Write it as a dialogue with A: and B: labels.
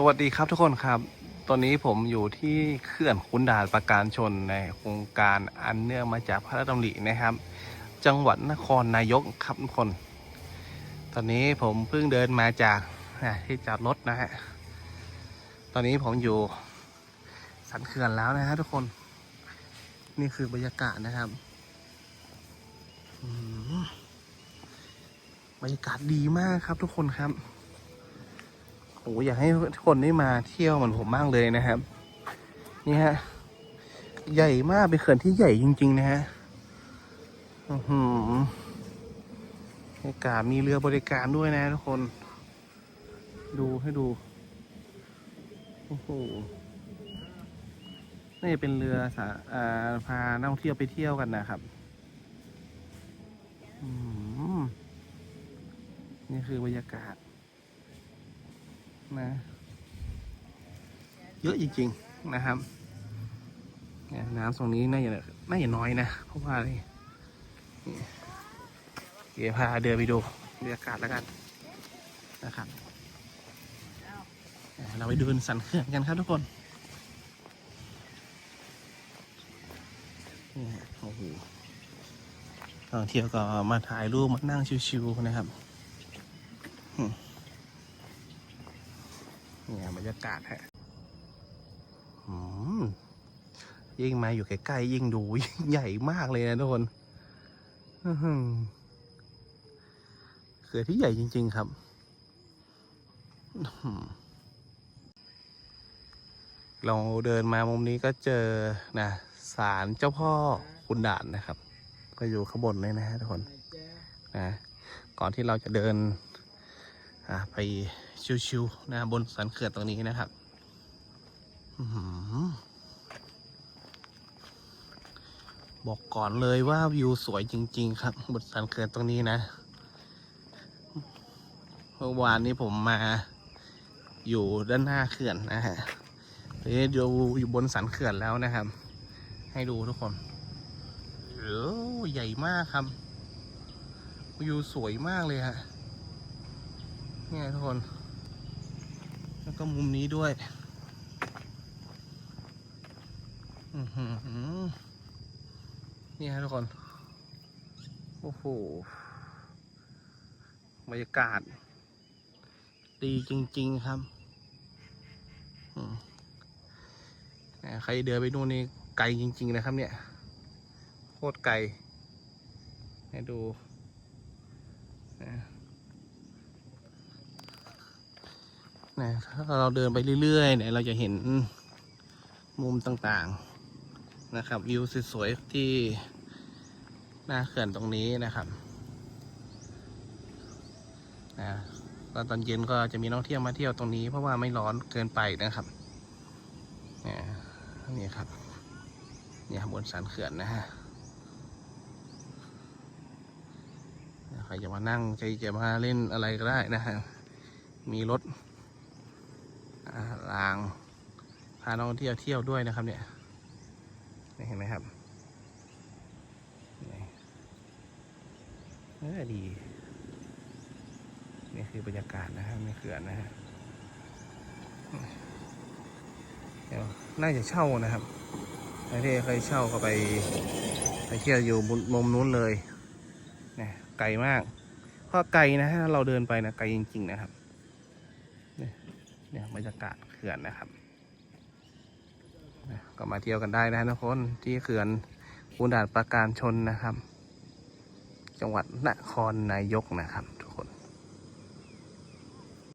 A: สวัสดีครับทุกคนครับ ตอนนี้ผมอยู่ที่เขื่อนขุนด่านประการชนในโครงการอันเนื่องมาจากพระราชดำรินะครับ จังหวัดนครนายกครับทุกคน ตอนนี้ผมเพิ่งเดินมาจากที่จอดรถนะฮะ ตอนนี้ผมอยู่สันเขื่อนแล้วนะฮะทุกคน นี่คือบรรยากาศนะครับอืมบรรยากาศดีมากครับทุกคนครับ โอ้อยากให้ทุกคนได้มาเที่ยวเหมือนผมบ้างเลยนะครับ นี่ฮะ ใหญ่มากเป็นเขื่อนที่ใหญ่จริง ๆ นะฮะอือหือบรรยากาศมีเรือบริการด้วยนะทุกคน ดูให้ดู โอ้โหนี่เป็นเรือสาอ่าพานักท่องเที่ยวไปเที่ยวกันนะครับอืมนี่คือบรรยากาศ นะ เยอะจริงๆนะครับเนี่ยน้ำตรงนี้น่าจะน่าจะน้อยนะ เพราะว่าอะไรเดี๋ยวพาเดินไปดูบรรยากาศแล้วกันนะครับเราไปดูสันเขื่อนกันครับทุกคนนี่โอ้โหท่องเที่ยวก็มาถ่ายรูปมานั่งชิวๆนะครับ เนี่ยบรรยากาศฮะอืมยิ่งมาอยู่ใกล้ๆยิ่งดูยิ่งใหญ่มากเลยนะทุกคนอื้อหือเขื่อนที่ใหญ่จริง ๆ ครับอื้อหือเราเดินมามุมนี้ก็เจอนะศาลเจ้าพ่อคุณด่านนะครับ ก็อยู่ข้างบนเลยนะฮะทุกคนนะก่อนที่เราจะเดิน ไปชิวๆนะบนสันเขื่อนตรงนี้นะครับอบอกก่อนเลยว่าวิวสวยจริง ๆ ครับบนสันเขื่อนตรงนี้นะเมื่อวานนี้ผมมาอยู่ด้านหน้าเขื่อนนะฮะเดี๋ยวดูอยู่บนสันเขื่อนแล้วนะครับ ให้ดูทุกคนโอ้ใหญ่มากครับวิวสวยมากเลยฮะ นี่ยทุกคน แล้วก็มุมนี้ด้วยอือหือนี่ฮะทุกคน โอ้โห บรรยากาศ ดีจริง ๆ ครับใครเดินไปนู่นนี่ไกลจริง ๆ นะครับ เนี่ย โคตรไกลให้ดูนะ นะถ้าเราเดินไปเรื่อยๆเนี่ยเราจะเห็นมุมต่างๆนะครับ วิวสวยๆที่หน้าเขื่อนตรงนี้นะครับนะก็ตอนเย็นก็จะมีนักท่องเที่ยวมาเที่ยวตรงนี้ เพราะว่าไม่ร้อนเกินไปนะครับนี่ยนี่ครับนี่บนสันเขื่อนนะฮะใครจะมานั่งใครจะมาเล่นอะไรก็ได้นะฮะมีรถ อ่างพาน้องเที่ยวเที่ยวด้วยนะครับ เนี่ยนี่เห็นไหมครับนี่เออดี นี่คือบรรยากาศนะครับในเขื่อนนะฮะเดี๋ยวน่าจะเช่านะครับใครที่เคยเช่าก็ไป ไปเที่ยวอยู่มุมนู้นเลยนี่ไกลมากเพราะไกลนะฮะเราเดินไปนะไกลจริง ๆ นะครับ เนี่ยบรรยากาศเขื่อนนะครับก็มาเที่ยวกันได้นะทุกคนที่เขื่อนคูนด่านประการชนนะครับ จังหวัดนครนายกนะครับ